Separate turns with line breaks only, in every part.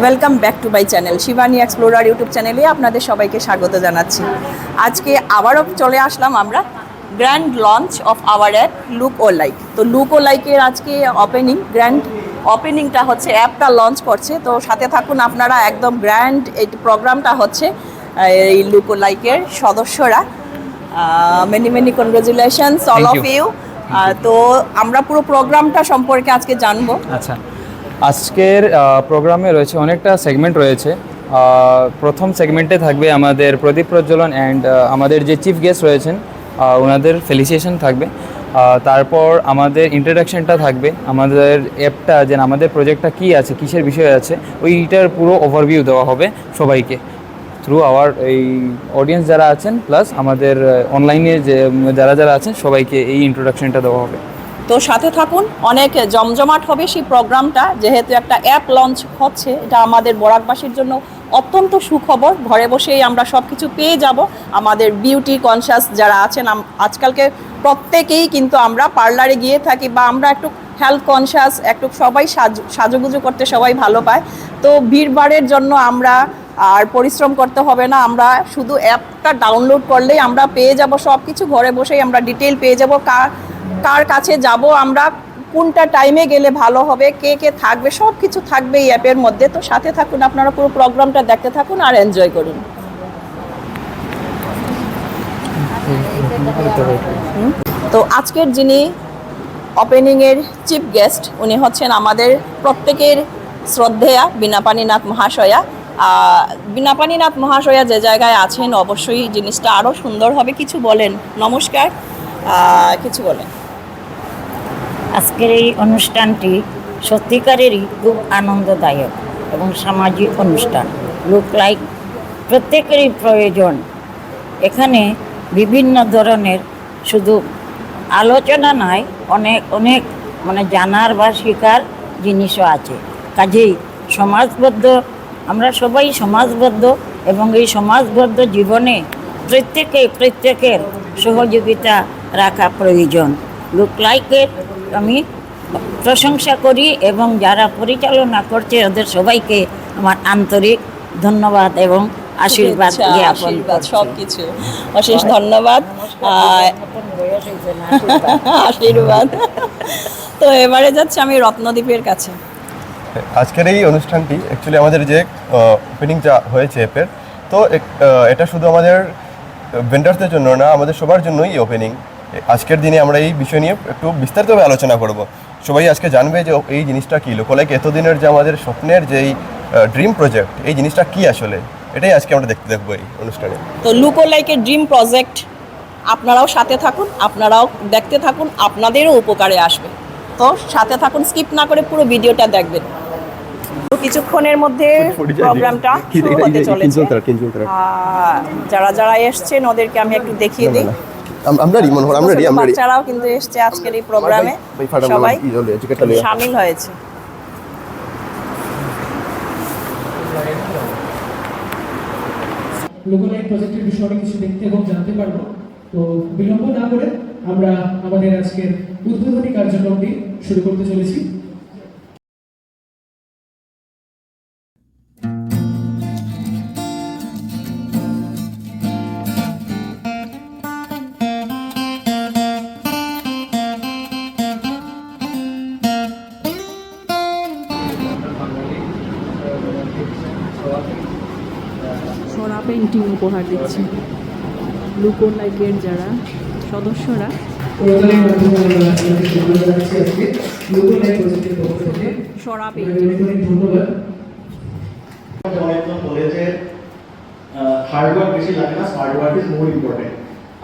Welcome back to my channel Shivani explorer YouTube চ্যানেলে আপনাদের সবাইকে স্বাগত জানাচ্ছি। আজকে আবারও চলে আসলাম আমরা grand launch of our app look o like তো লুক ও লাইকের আজকে ওপেনিং গ্র্যান্ড ওপেনিংটা হচ্ছে অ্যাপটা লঞ্চ করছে। তো সাথে থাকুন আপনারা একদম গ্র্যান্ড এই প্রোগ্রামটা হচ্ছে এই লুক ও লাইকের সদস্যরা। Many many congratulations all of you তো আমরা পুরো প্রোগ্রামটা সম্পর্কে আজকে জানব।
আচ্ছা। আজকের প্রোগ্রামে রয়েছে অনেকটা সেগমেন্ট রয়েছে। প্রথম সেগমেন্টে থাকবে আমাদের প্রদীপ প্রজ্বলন অ্যান্ড আমাদের যে চিফ গেস্ট রয়েছেন ওনাদের ফেলিসিয়েশন থাকবে। তারপর আমাদের ইন্ট্রোডাকশনটা থাকবে। আমাদের অ্যাপটা যে আমাদের প্রজেক্টটা কী আছে, কিসের বিষয় আছে, ওইটার পুরো ওভারভিউ দেওয়া হবে সবাইকে থ্রু আওয়ার এই অডিয়েন্স যারা আছেন প্লাস আমাদের অনলাইনে যে, যারা যারা আছেন, সবাইকে এই ইন্ট্রোডাকশনটা দেওয়া হবে।
তো সাথে থাকুন, অনেক জমজমাট হবে সেই প্রোগ্রামটা। যেহেতু একটা অ্যাপ লঞ্চ হচ্ছে, এটা আমাদের বরাকবাসীর জন্য অত্যন্ত সুখবর। ঘরে বসেই আমরা সব কিছু পেয়ে যাব। আমাদের বিউটি কনসিয়াস যারা আছেন আজকালকে প্রত্যেকেই কিন্তু আমরা পার্লারে গিয়ে থাকি বা আমরা একটু হেলথ কনসিয়াস একটু সবাই সাজ সাজুগুজু করতে সবাই ভালো পায়। তো ভিড়ভাড়ের জন্য আমরা আর পরিশ্রম করতে হবে না। আমরা শুধু অ্যাপটা ডাউনলোড করলেই আমরা পেয়ে যাব সব কিছু ঘরে বসেই আমরা ডিটেল পেয়ে যাব। কার কার কাছে যাব আমরা কোনটা টাইমে গেলে ভালো হবে কে কে থাকবে সব কিছু থাকবে এই অ্যাপের মধ্যে। তো সাথে থাকুন আপনারা পুরো প্রোগ্রামটা দেখতে থাকুন আর এনজয় করুন? তো আজকের যিনি ওপেনিংয়ের চিফ গেস্ট উনি হচ্ছেন আমাদের প্রত্যেকের শ্রদ্ধেয়া বীণাপাণীনাথ মহাশয়া। আহ, বীণাপাণীনাথ মহাশয়া যে জায়গায় আছেন অবশ্যই জিনিসটা আরও সুন্দর হবে। কিছু বলেন। নমস্কার। কিছু বলেন।
আজকের এই অনুষ্ঠানটি সত্যিকারেরই খুব আনন্দদায়ক এবং সামাজিক অনুষ্ঠান। লুক লাইক প্রত্যেকেরই প্রয়োজন। এখানে বিভিন্ন ধরনের শুধু আলোচনা নয়, অনেক অনেক মানে জানার বা শেখার জিনিসও আছে। কাজেই সমাজবদ্ধ, আমরা সবাই সমাজবদ্ধ এবং এই সমাজবদ্ধ জীবনে প্রত্যেকে প্রত্যেকের সহযোগিতা রাখা প্রয়োজন। লুক লাইকের আমি প্রশংসা করি এবং যারা পরিচালনা করছে ওদের সবাইকে আমার আন্তরিক ধন্যবাদ এবং আশীর্বাদ জ্ঞাপন
আশীর্বাদ সব কিছু অশেষ ধন্যবাদ।
আশীর্বাদ।
তো এবারে যাচ্ছে আমি রত্নদ্বীপের কাছে।
আজকের এই অনুষ্ঠানটি অ্যাকচুয়ালি আমাদের যে ওপেনিং যা হয়েছে অ্যাপের তো এটা শুধু আমাদের ভেন্ডারদের জন্য না আমাদের সবার জন্যই ওপেনিং আজকের দিনে আমরা এই বিষয় নিয়ে একটু বিস্তারিতভাবে আলোচনা করব সবাই আজকে জানবে যে এই জিনিসটা কী লোকলাইক এতদিনের যে আমাদের স্বপ্নের যেই ড্রিম প্রজেক্ট এই জিনিসটা কী আসলে এটাই আজকে আমরা দেখতে দেখব এই অনুষ্ঠানে
তো লুকো লাইকের ড্রিম প্রজেক্ট আপনারাও সাথে থাকুন আপনারাও দেখতে থাকুন আপনাদেরও উপকারে আসবে তো সাথে থাকুন স্কিপ না করে পুরো ভিডিওটা দেখবেন তো কিছুক্ষণের মধ্যে প্রোগ্রামটা শুরু হতে চলেছে যারা যারা এসছেন ওদেরকে আমি একটু দেখিয়ে দিই
আমরা রেডি আমরা
রি
আমরা রি
বাচ্চারাও কিন্তু এসেছে আজকের এই প্রোগ্রামে। সবাই সামিল হয়েছে।
লোকালাইট প্রজেক্টের বিষয়ে কিছু দেখতে এবং জানতে পারব। তো বিলম্ব না করে আমরা আমাদের আজকের উদ্বোধনী কার্যক্রমটি শুরু করতে চলেছি।
পেন্টিং উপহার দিচ্ছে। লুকো লাইকের যারা সদস্যরা।
সরা
হার্ড ওয়ার্ক বেশি না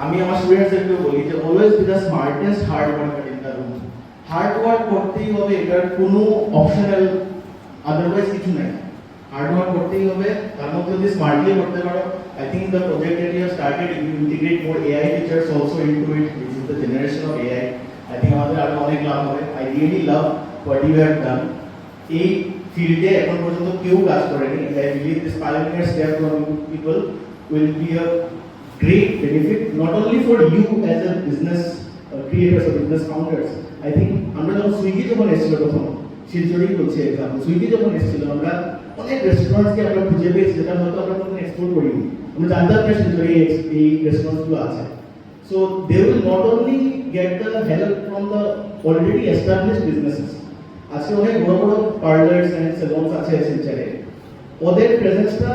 আমি আমার স্টুডেন্টসদেরকেও বলি যে always be the smartest hard worker in the room hard work করতেই হবে, এটার কোনো অপশনাল আদারওয়াইজ কিছু নাই। হার্ড ওয়ার্ক করতেই হবে তার মধ্যে যদি স্মার্টলি করতে পারো I think the project that you have started you integrate more AI features also into it this is the generation of AI I think আমাদের আরও অনেক লাভ হবে I really love what you have done এই ফিল্ডে এখন পর্যন্ত কেউ কাজ করেনি I believe this pioneer step from people will be a great benefit not only for you as a business creators or business founders I think আমরা যখন Swiggy যখন এসেছিল প্রথম শিলচরেই বলছি এক্সাম্পল সুইগি যখন এসেছিল, আমরা অনেক প্রত্যেক রেস্টুরেন্টকে আমরা খুঁজে পেয়েছি যেটা হয়তো আমরা কোনো এক্সপ্লোর করিনি। আমরা জানতাম না শিলচরে এই এই রেস্টুরেন্টগুলো আছে। So they will not only get the help from the already established businesses আজকে অনেক বড় বড় পার্লার্স অ্যান্ড সেলুনস আছে শিলচরে। ওদের প্রেজেন্সটা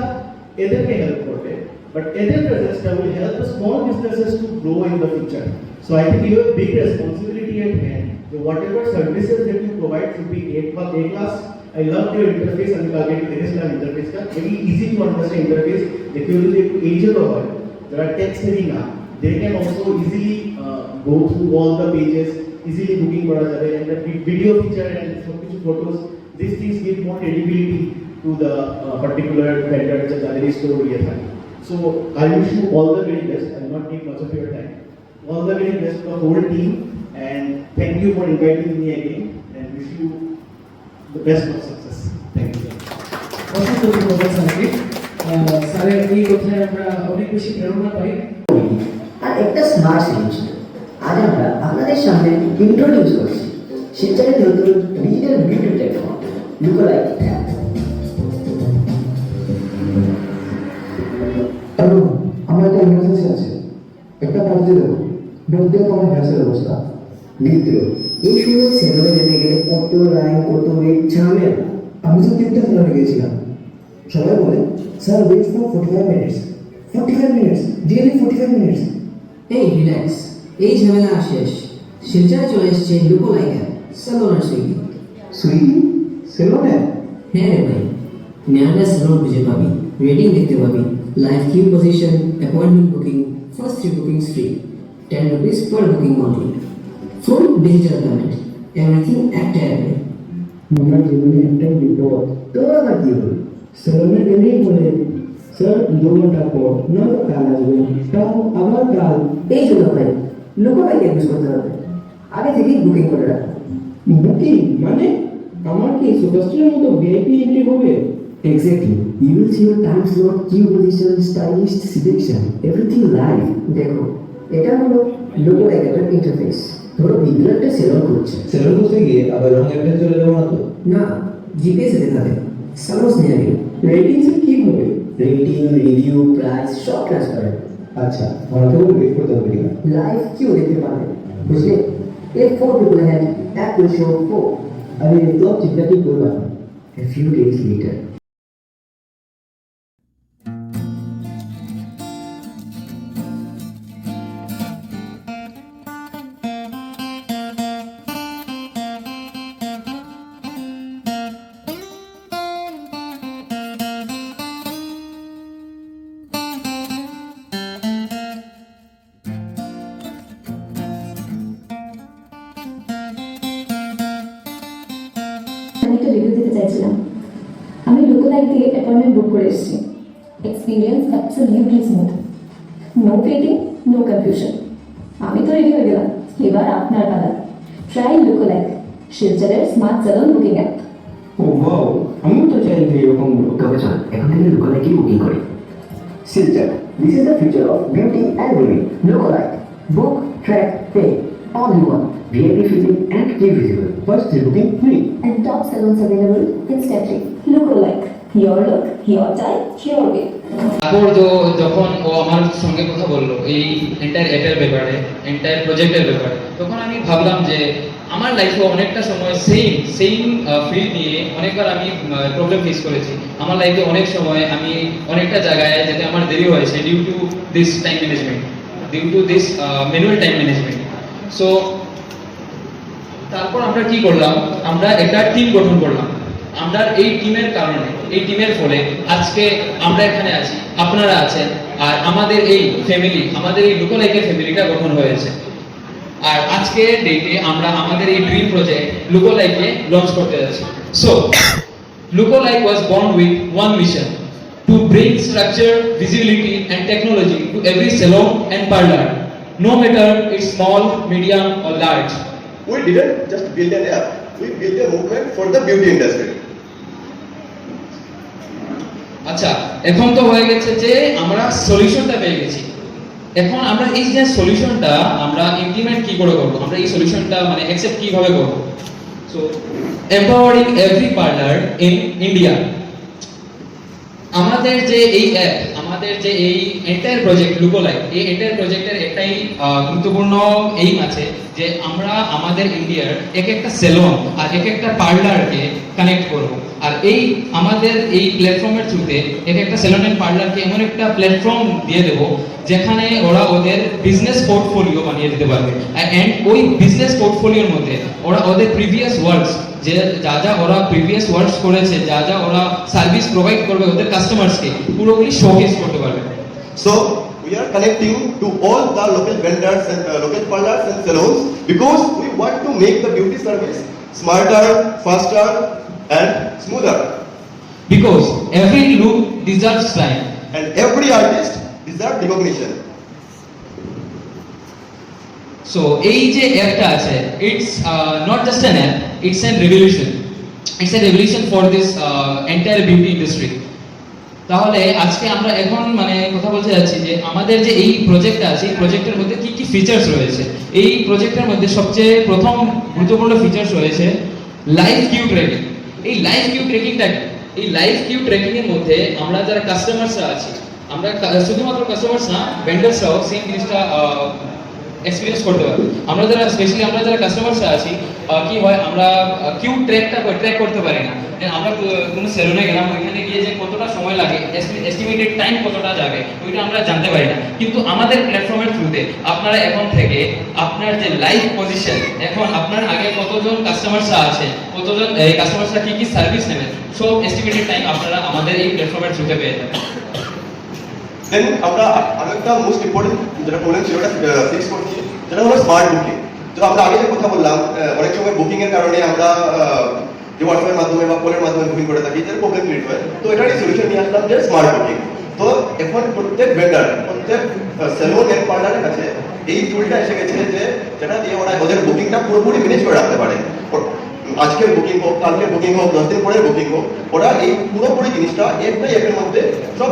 এদেরকে হেল্প করবে বাট এদের প্রেজেন্সটা will help the small businesses to grow in the future so I think you have big responsibility recipient है so whatever services that you provide should be A plus A class I love your interface अभी आगे के तेरे से interface का very easy to understand interface देखिए जो एक एजर होगा जरा टेक्स्ट भी ना they can also easily uh, go through all the pages easily booking करा जाए and the video feature and सब कुछ photos these things give more credibility to the uh, particular vendor which a gallery store ये था so I wish you all the very best I'll not take much of your time all the very best to the whole team and thank you for inviting me again and wish you the best of success. Thank you.
অসংখ্য ধন্যবাদ স্যারকে স্যারের এই কথায় আমরা অনেক বেশি প্রেরণা পাই।
আর একটা স্মার্ট সলিউশন আজ আমরা আপনাদের সামনে ইন্ট্রোডিউস করছি। শিবচারের নতুন digital beauty platform look o like app
hello আমার একটা ইমার্জেন্সি আছে। একটা পাঠিয়ে দেবো। দিয়ে আমার গ্যাসের অবস্থা।
মিত্র এই সময় সেলুনে যেতে গেলে কত লাইন কত ওয়েট ঝামেলা
আমি তো তিনটা ফেলে গেছিলাম সবাই বলে sir wait for forty five minutes forty five minutes really forty five minutes
এই রিল্যাক্স এই ঝামেলা শেষ। শিলচরে চলে এসছে লুকো লাইকার সেলোনার সুইগি।
সুইগি? সেলুনে
হ্যাঁ রে ভাই। নেয়ারনেস রোড খুঁজে পাবি রেটিং দেখতে পাবি। Live queue position appointment booking first three bookings free ten rupees per booking only full digital payment everything একটা অ্যাপে
আমার জীবনে একটাই বিপদ
তোর আবার কি হলো
সেলুনে গেলেই বলে স্যার দু ঘণ্টা পর নয়তো কাল আসবেন তাও আবার কাল
এই জন্য ভাই লুকোলাইট ইউজ করতে হবে আগে থেকেই বুকিং করে রাখো
বুকিং মানে আমার কি সুপারস্টারের মতো ভিআইপি এন্ট্রি হবে
exactly you will see your time slot queue position stylish selection everything live দেখো এটা হলো লুকোলাইট অ্যাপের ইন্টারফেস ধরো বিদ্যুৎ একটা সেলন করছে
সেলুন করতে গিয়ে আবার রং একটা চলে যাব না তো
না জিপিএসে দেখাবে। সালোস নিয়ে যাবি
রেটিংস কি হবে
রেটিং রিভিউ প্রাইস সব ট্রান্সপারেন্ট
আচ্ছা আমার তো ওয়েট করতে হবে কিনা?
লাইভ কিউ দেখতে পাবে বুঝলে? এর for people had app will show for
আরে তো চিন্তা কি করবা?
A few days later,
এবার আপনার পালা ট্রাই লোকোলাইট শিলচরের smart salon booking app
oh wow আমিও তো চাই এরকম
তবে চল এখন থেকে লুকোলাইটই বুকিং করি Silchar, this is the future of beauty and living. Lookalike, book, track, pay, all in one. VIP feeling and key visible.
First booking free
and top salons available instantly. Lookalike,
তারপর যখন ও আমার সঙ্গে কথা বলল, এই entire অ্যাপের ব্যাপারে entire প্রজেক্টের ব্যাপারে, তখন আমি ভাবলাম যে আমার লাইফে অনেকটা সময় সেম সেম ফিল্ড নিয়ে অনেকবার আমি প্রবলেম ফেস করেছি। আমার লাইফে অনেক সময় আমি অনেকটা জায়গায় যেতে আমার দেরি হয়েছে due to this time management due to this manual time management so তারপর আমরা কি করলাম? আমরা একটা টিম গঠন করলাম। আমরা এই টিমের কারণে এই টিমের ফলে আজকে আমরা এখানে আছি আপনারা আছেন আর আমাদের এই ফ্যামিলি আমাদের এই লুকোলাইকের ফ্যামিলিটা গঠন হয়েছে। আর আজকে ডেটে আমরা আমাদের এই ড্রিম প্রজেক্ট লুকোলাইকে লঞ্চ করতে যাচ্ছি। So look o like was born with one mission to bring structure visibility and technology to every salon and parlour no matter its small medium or large
We didn't just build an app, we built a movement for the beauty industry.
আচ্ছা এখন তো হয়ে গেছে যে আমরা সলিউশনটা পেয়ে গেছি। এখন আমরা এই যে সলিউশনটা আমরা ইমপ্লিমেন্ট কি করে করব? আমরা এই সলিউশনটা মানে অ্যাকসেপ্ট কীভাবে করব? So empowering every parlour in India আমাদের যে এই অ্যাপ আমাদের যে এই এন্টায়ার প্রজেক্ট লুকোলাইট এই এন্টায়ার প্রজেক্টের একটাই গুরুত্বপূর্ণ এইম আছে যে আমরা আমাদের ইন্ডিয়ার এক একটা সেলুন আর এক একটা পার্লারকে কানেক্ট করব। আর এই আমাদের এই প্ল্যাটফর্মের থ্রুতে এক একটা সেলুন এন্ড পার্লারকে এমন একটা প্ল্যাটফর্ম দিয়ে দেব যেখানে ওরা ওদের বিজনেস পোর্টফোলিও বানিয়ে দিতে পারবে। অ্যান্ড ওই বিজনেস পোর্টফোলিওর মধ্যে ওরা ওদের প্রিভিয়াস ওয়ার্কস যে যা যা ওরা প্রিভিয়াস ওয়ার্কস করেছে যা যা ওরা সার্ভিস প্রোভাইড করবে ওদের কাস্টমার্সকে পুরোপুরি শোকেস করতে পারবে।
So we are connecting to all the local vendors and uh, local parlors and salons because we want to make the beauty service smarter, faster, and smoother.
Because every look deserves time
And every artist deserves recognition.
So এই যে অ্যাপটা আছে it's not just an app it's an revolution it's a revolution for this entire beauty industry তাহলে আজকে আমরা এখন মানে কথা বলতে যাচ্ছি যে আমাদের যে এই প্রজেক্টটা আছে এই প্রজেক্টের মধ্যে কি কি ফিচার্স রয়েছে? এই প্রজেক্টের মধ্যে সবচেয়ে প্রথম গুরুত্বপূর্ণ ফিচার্স রয়েছে লাইভ কিউ ট্র্যাকিং এই লাইভ কিউ ট্রেকিংটা কি? এই লাইভ কিউ ট্রেকিং এর মধ্যে আমরা যারা কাস্টমার্স আছি, আমরা শুধুমাত্র কাস্টমার্স না ভেন্ডার্সরাও সেম জিনিসটা এক্সপিরিয়েন্স করতে পারবে। আমরা যারা স্পেশালি আমরা যারা কাস্টমার্স আছি কি হয়, আমরা কিউ ট্র্যাকটা ট্র্যাক করতে পারি না। আমরা কোনো সেলুনে গেলাম, ওইখানে গিয়ে যে কতটা সময় লাগে এস্টিমেটেড টাইম কতটা যাবে ওইটা আমরা জানতে পারি না। কিন্তু আমাদের প্ল্যাটফর্মের থ্রুতে আপনারা এখন থেকে আপনার যে লাইভ পজিশন এখন আপনার আগে কতজন কাস্টমার্সরা আছে, কতজন, এই কাস্টমার্সরা কি কি সার্ভিস নেবেন সব এস্টিমেটেড টাইম আপনারা আমাদের এই প্ল্যাটফর্মের থ্রুতে পেয়ে যাবেন।
দেন আমরা আরেকটা মোস্ট ইম্পর্টেন্ট যেটা প্রবলেম ওটা ফিক্স করছি। যেটা হলো স্মার্ট বুকিং তো আমরা আগে যে কথা বললাম অনেক সময় বুকিং এর কারণে আমরা যে হোয়াটসঅ্যাপের মাধ্যমে বা কলের মাধ্যমে বুকিং করে থাকি যে প্রবলেম ক্রিয়েট হয়। তো এটারই সলিউশন নিয়ে আসলাম যে স্মার্ট বুকিং তো এখন প্রত্যেক ভেন্ডার প্রত্যেক সেলুন এন্ড পার্লারের কাছে এই টুলটা এসে গেছে যে, যেটা দিয়ে ওরা ওদের বুকিংটা পুরোপুরি ম্যানেজ করে রাখতে পারে। আজকের বুকিং হোক কালকে বুকিং হোক দশ দিন পরের বুকিং হোক ওরা এই পুরোপুরি জিনিসটা এক বাই একের মধ্যে সব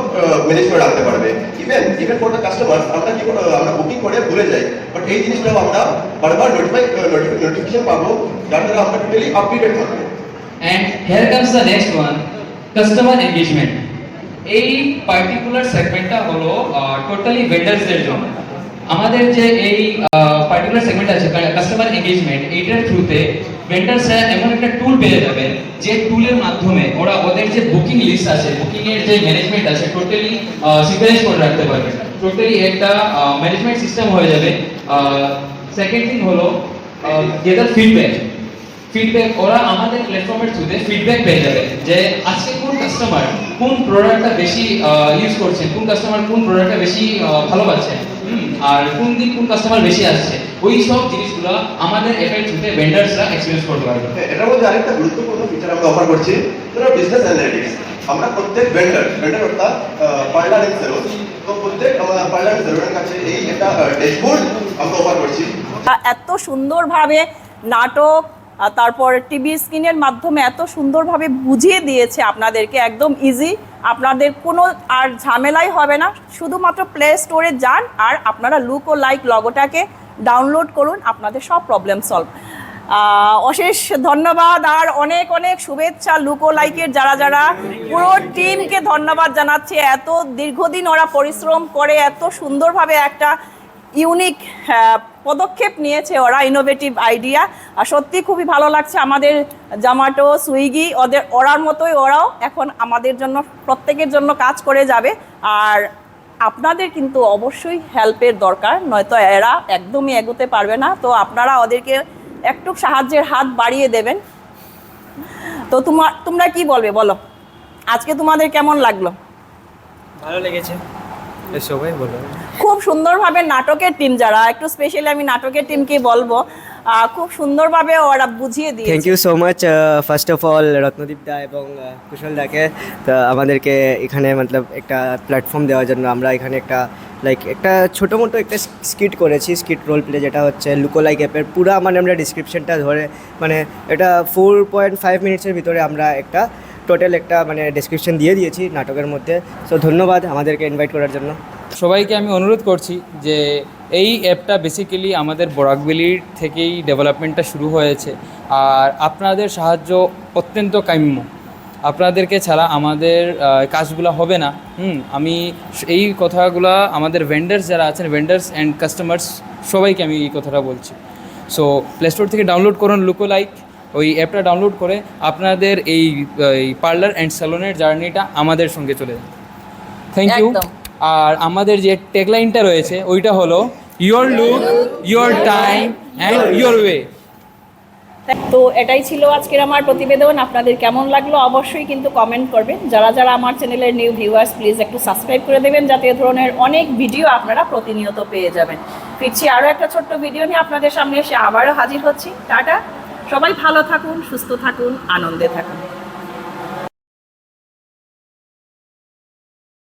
ম্যানেজ করে রাখতে পারবে। Even even for the customer আমরা কি আমরা বুকিং করে ভুলে যাই বাট এই জিনিসটাও আমরা বারবার নোটিফাই নোটিফিকেশন পাবো যার দ্বারা আমরা টোটালি আপডেটেড থাকব
And here comes the next one, customer engagement. এই পার্টিকুলার সেগমেন্টটা হলো টোটালি ভেন্ডার্সদের জন্য। আমাদের যে এই পার্টিকুলার সেগমেন্ট আছে কাস্টমার এঙ্গেজমেন্ট এইটার থ্রুতে ভেন্ডার্সরা এমন একটা টুল পেয়ে যাবে যে টুলের মাধ্যমে ওরা ওদের যে বুকিং লিস্ট আছে বুকিং এর যে ম্যানেজমেন্ট আছে টোটালি সিকুয়েন্স করে রাখতে পারবে। টোটালি একটা ম্যানেজমেন্ট সিস্টেম হয়ে যাবে। সেকেন্ড থিং হলো গেদার ফিডব্যাক ফিডব্যাক ওরা আমাদের প্ল্যাটফর্মের থ্রুতে ফিডব্যাক পেয়ে যাবে যে আজকে কোন কাস্টমার কোন প্রোডাক্টটা বেশি ইউজ করছেন কোন কাস্টমার কোন প্রোডাক্টটা বেশি ভালো আর কোন দিন কোন কাস্টমার বেশি আসছে ওই সব জিনিসগুলো আমাদের এফেক্ট হতে ভেন্ডার্সরা এক্সপিরিয়েন্স করতে পারবে।
এটা এটার মধ্যে আরেকটা গুরুত্বপূর্ণ ফিচার আমরা অফার করছি সেটা বিজনেস অ্যানালিটিক্স আমরা প্রত্যেক ভেন্ডার ভেন্ডার অর্থাৎ পার্লার এন্ড সেলুন তো প্রত্যেক আমাদের পার্লার এন্ড সেলুনের কাছে এই একটা ড্যাশবোর্ড আমরা অফার করছি।
এত সুন্দরভাবে নাটক তারপর টিভি স্ক্রিনের মাধ্যমে এত সুন্দরভাবে বুঝিয়ে দিয়েছে আপনাদেরকে, একদম ইজি আপনাদের কোনো আর ঝামেলাই হবে না। শুধুমাত্র প্লে স্টোরে যান আর আপনারা লুক ও লাইক লগোটাকে ডাউনলোড করুন, আপনাদের সব প্রবলেম সলভ অশেষ ধন্যবাদ আর অনেক অনেক শুভেচ্ছা লুকো লাইকের যারা যারা। পুরো টিমকে ধন্যবাদ জানাচ্ছি। এত দীর্ঘদিন ওরা পরিশ্রম করে, এত সুন্দরভাবে একটা ইউনিক পদক্ষেপ নিয়েছে ওরা ইনোভেটিভ আইডিয়া আর সত্যি খুবই ভালো লাগছে আমাদের জামাটো সুইগি ওদের, ওরার মতোই ওরাও এখন আমাদের জন্য, প্রত্যেকের জন্য কাজ করে যাবে। আর আপনাদের কিন্তু অবশ্যই হেল্পের দরকার, নয়তো এরা একদমই এগোতে পারবে না। তো আপনারা ওদেরকে একটু সাহায্যের হাত বাড়িয়ে দেবেন। তো তোমার তোমরা কি বলবে বলো? আজকে তোমাদের কেমন লাগল?
ভালো লেগেছে। সবাই বলো।
খুব সুন্দরভাবে নাটকের টিম যারা একটু স্পেশালি আমি নাটকের টিমকে বলব খুব সুন্দরভাবে ওরা বুঝিয়ে
thank you so much first of all Ratnadeep da এবং কুশল দাকে তো আমাদেরকে এখানে মতলব একটা প্ল্যাটফর্ম দেওয়ার জন্য আমরা এখানে একটা লাইক একটা ছোটো মোটো একটা স্কিট করেছি স্কিট রোল প্লে যেটা হচ্ছে লুকো লাইক অ্যাপের পুরো মানে আমরা ডিসক্রিপশনটা ধরে মানে এটা ফোর পয়েন্ট ফাইভ মিনিটসের ভিতরে আমরা একটা টোটাল একটা মানে ডিসক্রিপশন দিয়ে দিয়েছি নাটকের মধ্যে। সো ধন্যবাদ আমাদেরকে ইনভাইট করার জন্য।
সবাইকে আমি অনুরোধ করছি যে এই অ্যাপটা বেসিক্যালি আমাদের বরাকবেলির থেকেই ডেভেলপমেন্টটা শুরু হয়েছে। আর আপনাদের সাহায্য অত্যন্ত কাম্য। আপনাদেরকে ছাড়া আমাদের কাজগুলো হবে না। হুম, আমি এই কথাগুলো আমাদের ভেন্ডার্স যারা আছেন ভেন্ডার্স অ্যান্ড কাস্টমার্স সবাইকে আমি এই কথাটা বলছি। সো প্লে স্টোর থেকে ডাউনলোড করুন লুকো লাইক ওই অ্যাপটা ডাউনলোড করে আপনাদের এই পার্লার অ্যান্ড স্যালনের জার্নিটা আমাদের সঙ্গে চলে যান থ্যাংক ইউ আর আমাদের যে টেকলাইনটা রয়েছে ওইটা হলো your look your time and your way
তো এটাই ছিল আজকের আমার প্রতিবেদন। আপনাদের কেমন লাগল অবশ্যই কিন্তু কমেন্ট করবেন। যারা যারা আমার চ্যানেলের নিউ ভিউয়ার্স প্লিজ একটু সাবস্ক্রাইব করে দেবেন যাতে এ ধরনের অনেক ভিডিও আপনারা প্রতিনিয়ত পেয়ে যাবেন। ফিরছি আরও একটা ছোট্ট ভিডিও নিয়ে আপনাদের সামনে এসে আবারও হাজির হচ্ছি। টাটা। সবাই ভালো থাকুন সুস্থ থাকুন আনন্দে থাকুন।